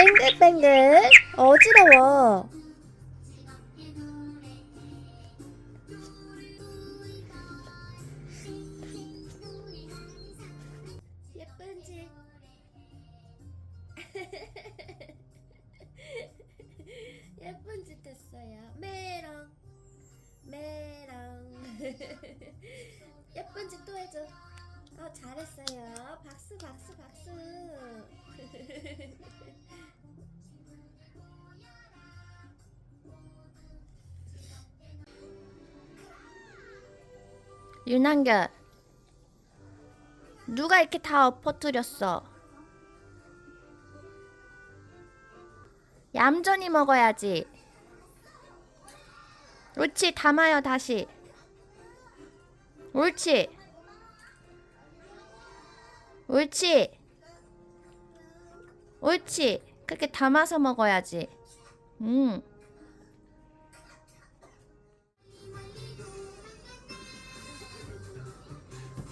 뱅글뱅글. 어지러워. 예쁜지. 예쁜 짓 했어요. 메롱. 메롱. 예쁜 짓또 해줘. 어 잘했어요. 박수 박수 박수 윤한결. 누가 이렇게 다 엎어뜨렸어? 얌전히 먹어야지. 옳지 담아요 다시. 옳지. 옳지. 옳지. 그렇게 담아서 먹어야지. 음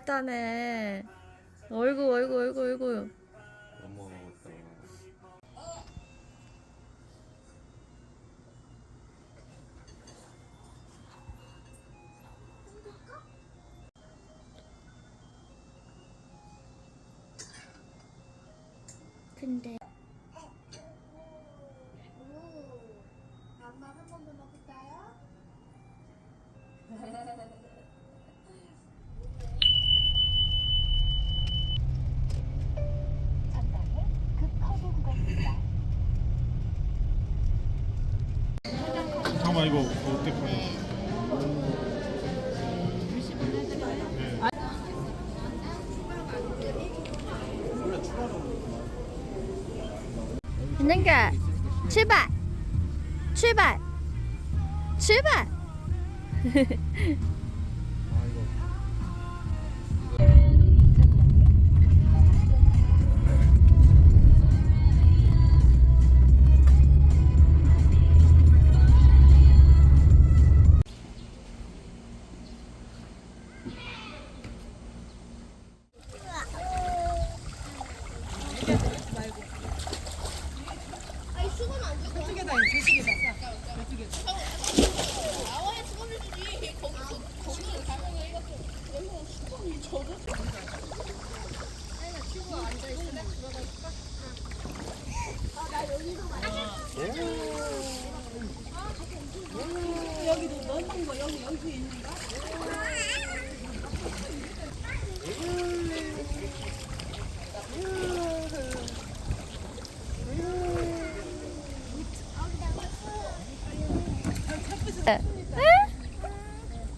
잘 타네 어이구 어이구 어이구 어이구 출발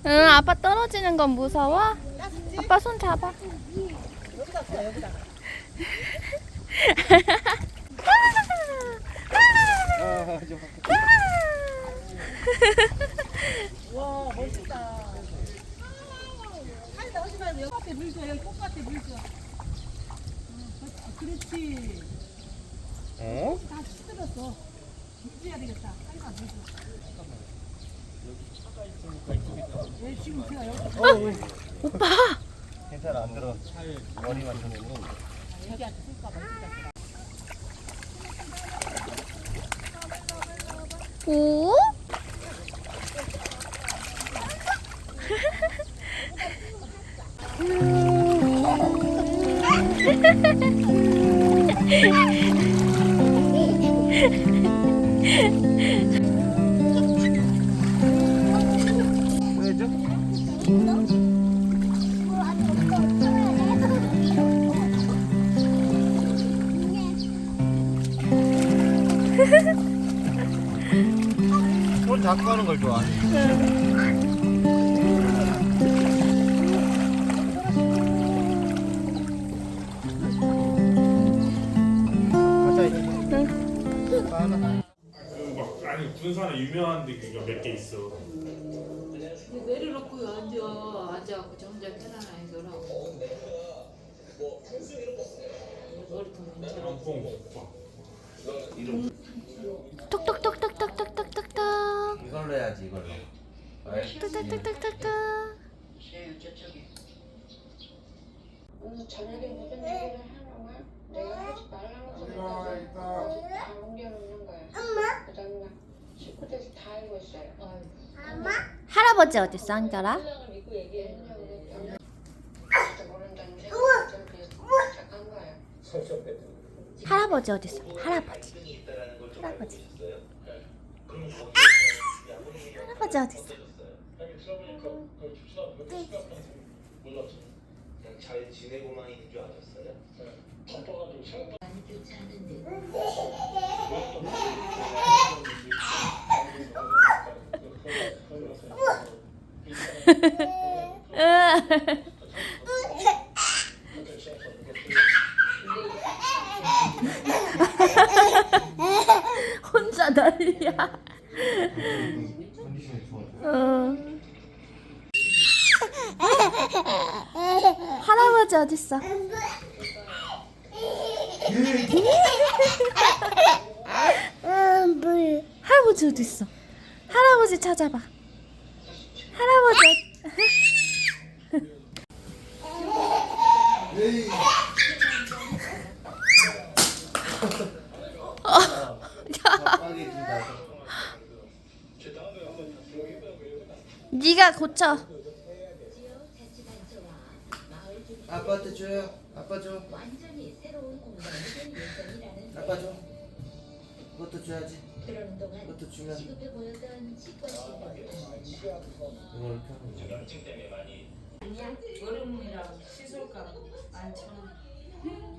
응? 아빠 떨어지는 건 무서워? 아빠 손 잡아. 와 멋있다. 아니 나오지 말고 여기 앞에 물 줘. 어, 그렇지. 어? 다 시들었어. 해줘야 되겠다. 오빠 괜찮아 안 들어. 머리만 쓸까봐 진짜. 오? 자꾸 하는 걸 좋아하네. 가자 이제. 하나. 막 아니 군산에 유명한 데가 몇 개 있어. 내려놓고 앉아 앉아갖고 정작 편안하게 놀라고 머리통 괜찮아 국밥. 할아버지 말라면서 내가 다 할아버지 어딨어 한결아? 할아버지 어딨어? 할아버지. 아! 할아버지. 할아버지 어딨어? 있어? 잘 지내고만 있는 줄 아셨어요? 많이 좋지 않은데 혼자 난리야. 컨디션이 좋아져. 어. 할아버지 어디 있어? 할아버지 어디 있어? 할아버지 찾아봐. 할아버지. 빡빡해진다. 네가 고쳐. 아빠한테 줘요. 아빠 줘. 완전히 새로운 공간이 된 예정이라는 아빠 줘. 그것도 줘야지. 그러는 동안 그것도 주면 시급해 보였던 치과 시간은 이걸 켜는 거야. 얼음이랑 시술값 많잖아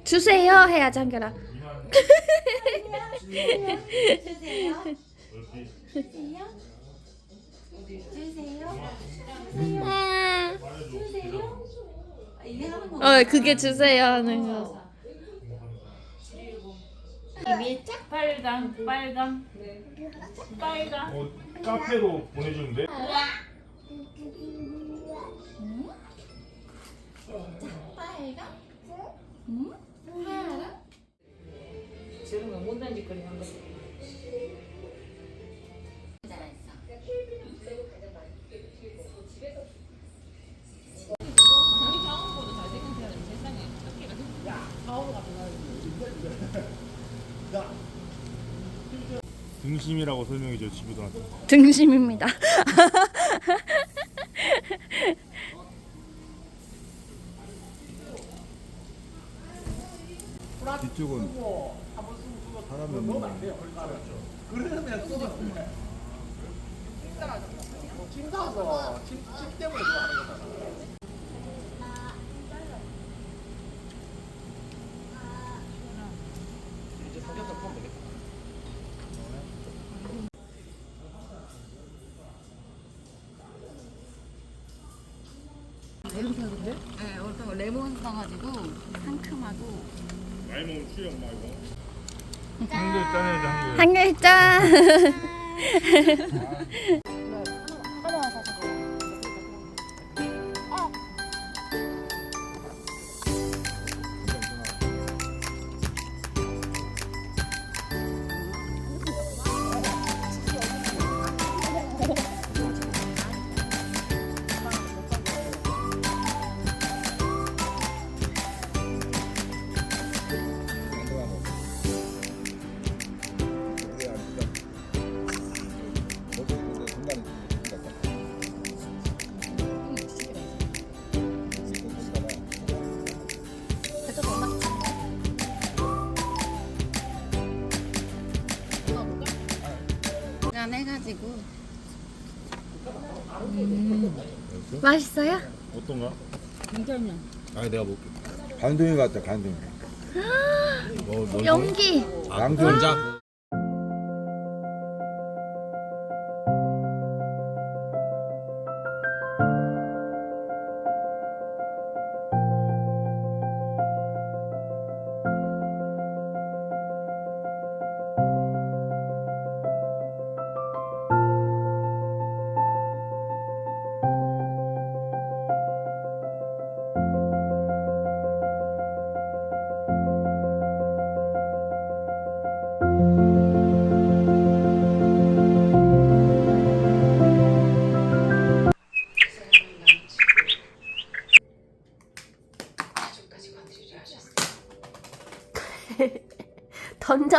주세요 해야지 한결아. 이게 하는 거 어 그게 주세요 하는 거. 빨강 빨강 빨강 어 카페로 보내주면 돼? 저런 거 못난 짓거리 한 거. 등심이라고 설명해줘 지구들한테. 등심입니다. 뒤쪽은 사람이 없는 그러면 쏟았을 침 사서 침 때문에 좋아하는 거잖아. 네, 얼큰 레몬 써가지고 상큼하고 많이 먹으면 취해 엄마 이거. 한개 짜내야지 한 개. 한 글자. 해가지고. 맛있어요? 어떤가? 괜찮냐 아니 내가 먹게. 간동이 같다 뭐, 뭐, 연기. 양동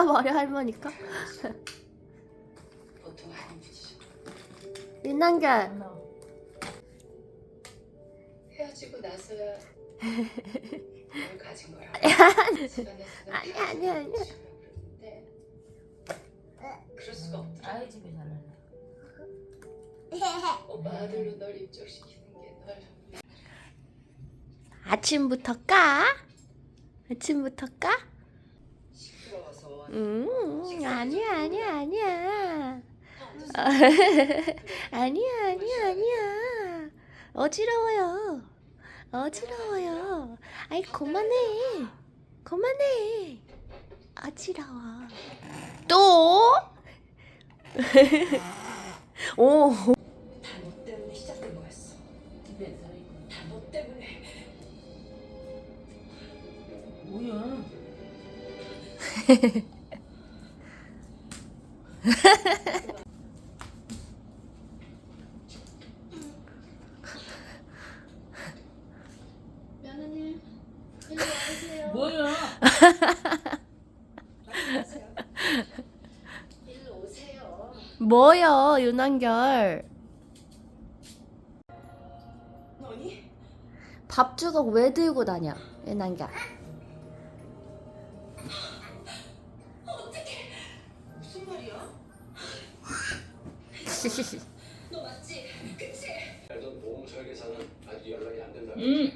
던져버려 할머니까. 윤한결. 헤어지고 나서야 뭘 가진 거야. 아니 아니 아니. 그럴 수가 없더라. 아이 집에 잘났네. 오빠 아들로 널 입적시키는 게 널. 아침부터 까? 아침부터 까? 시끄러워서 음 아니야 아니야 아니야. 아니야 아니야 아니야. 어지러워요. 어지러워요. 아이 그만해. 그만해. 어지러워. 또? 오. 다너 때문에 시작된 거였어. 이거. 다너 때문에. 뭐야? 며느님 일로 와주세요. 뭐야? 일로 오세요. 뭐요 윤한결? 너니? 밥 주걱 왜 들고 다녀 윤한결? 너 맞지? 그치? 알던 보험 설계사는 아직 연락이 안 된다. 응.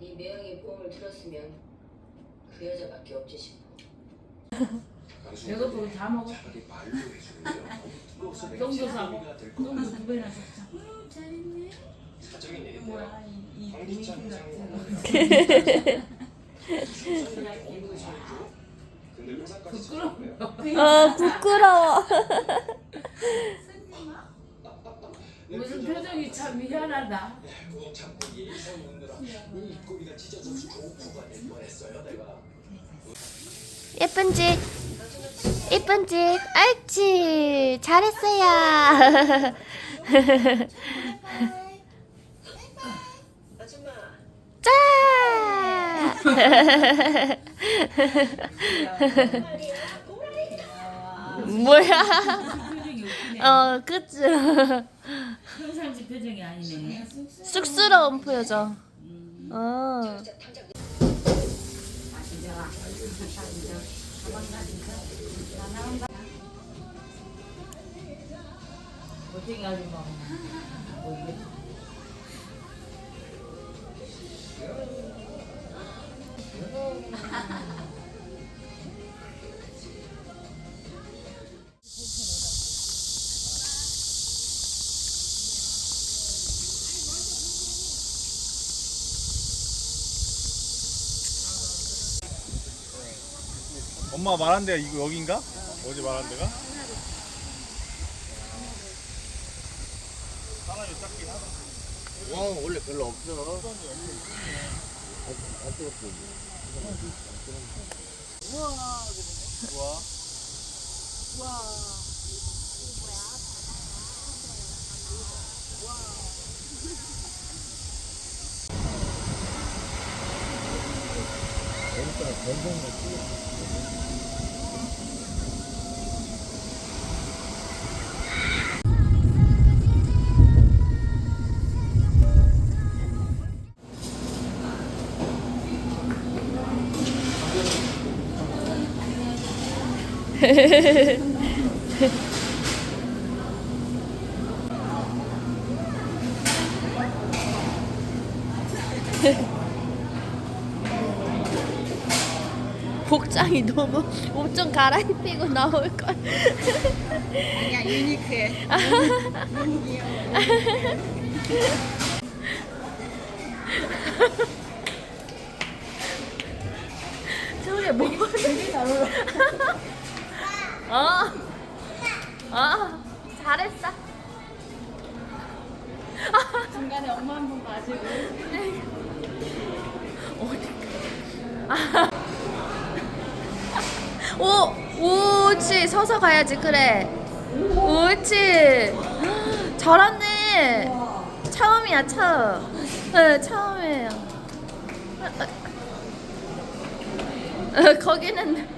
네 매형이 보험을 들었으면 그 여자밖에 없지 싶어. 내가 그거 다 먹어. 차라리 말로 해주는데요. 무엇을 내가 똥도 두 배나 샀어. 사적인 얘기인데요. 뭐야 이 황기찬 이민 회장은 근데 회사까지 부끄러워. 어 부끄러워. 무슨 표정이 참 미안하다. 예의상 이 꼬리가 찢어져서 될 뻔했어요 내가. 예쁜 집. 예쁜 집. 옳지. 잘했어요. 아줌마. 짠. 뭐야? 어, 그치. 평상시 표정이 아니네. 쑥스러운 표정. 어. 아줌마. 엄마 말한 데가 이거 여긴가? 어제 말한 데가? 사람이 작긴 하다. 와 원래 별로 없어. 안 뜨겁고. 우와. 복장이 너무 옷 좀 갈아입히고 나올 걸. 아니야 유니크해. 저게 뭐? 되게 잘 어울려. 어. 어. 잘했어. 중간에 엄마 한 번 봐주고. 오, 옳지. 서서 가야지. 그래. 옳지. 잘하네. 처음이야, 처음. 네, 처음이에요. 어, 거기는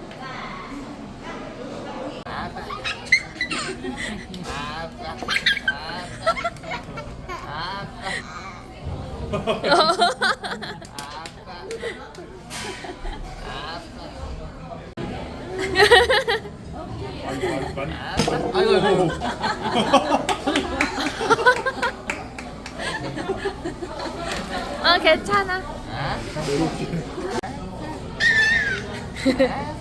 아이고 아이고. 어 괜찮아.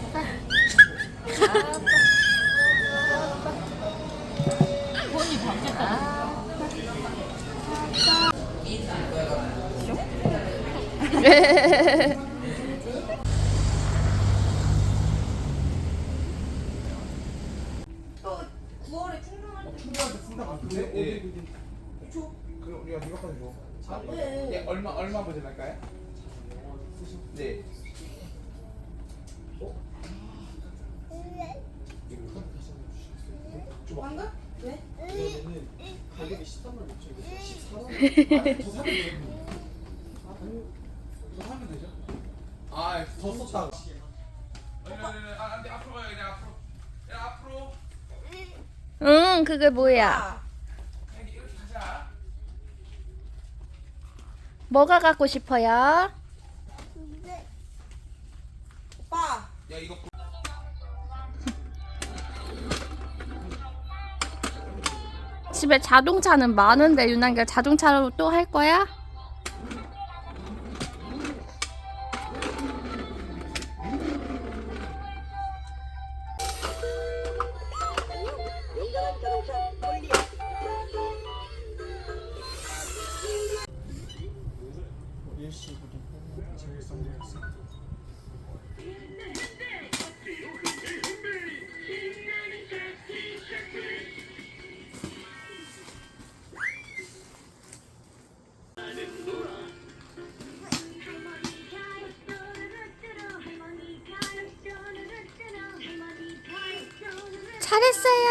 그럼 우리가 이것까지 줘. 네, 얼마 얼마 버전 할까요? 네. 가격이 13만 5천 14만 더 사면 되죠. 더 사면 되죠. 아, 더 썼다가. 아, 안돼 앞으로 가요. 그냥 앞으로. 야, 앞으로. 응 그게 뭐야? 여기 이렇게 가자. 뭐가 갖고 싶어요? 야, 이거 집에 자동차는 많은데 윤한결 자동차로 또 할 거야? 잘했어요.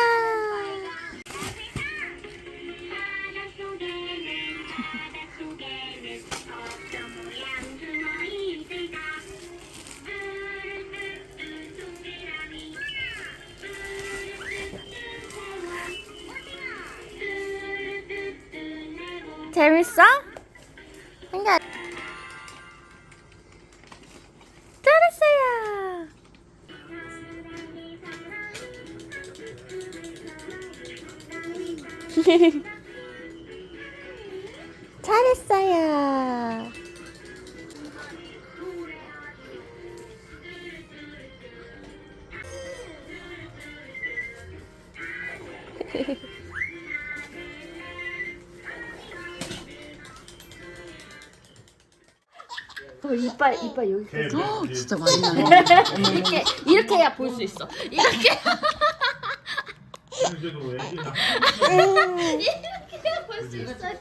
재밌어? 한결 잘했어요. 어, 이빨 이빨 여기까지. 헉, 진짜 많이 나네. 이렇게 이렇게 해야 볼 수 있어. 이렇게 이렇게 볼 수 있어요.